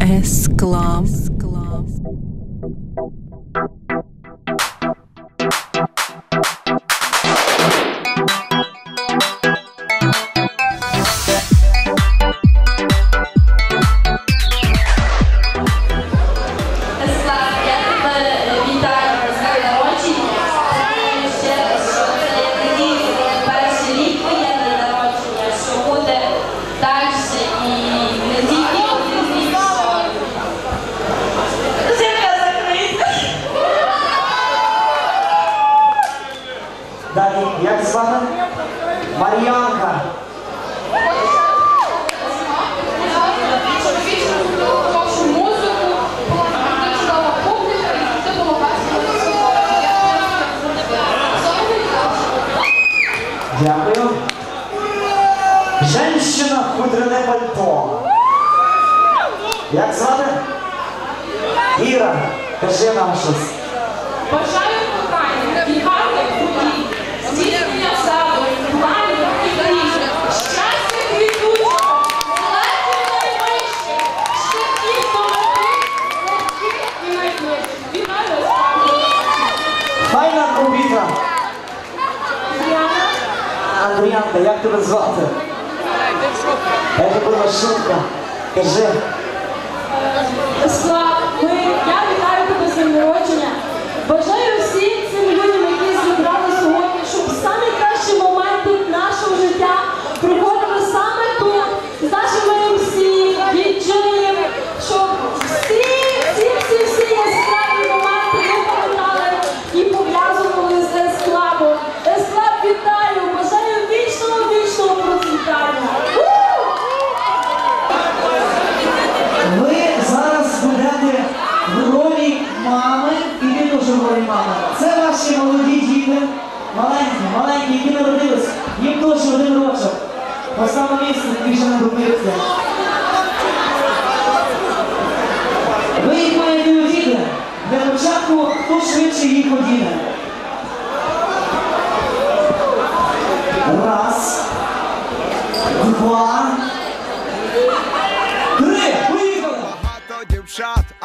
Esclav. Слав, Далі, як? Мар'янка. І це було Дякую. Женщина в хутряне пальто. Як звати? Іра, кажи нам щось. Бажаю Андріянка, як тебе звати? Це була шутка. Кажи. Мами, і ви дуже ролі мами. Це ваші молоді діти, маленькі, маленькі, які народились. Їм теж один рочок. На місце, більше не робиться. Ви їх маєте одіти. Для початку хто швидше їх одіне.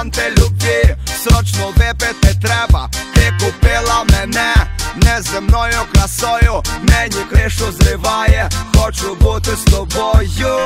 антилюбві, срочно випити треба, ти купила мене неземною красою, мені кришу зриває, хочу бути з тобою.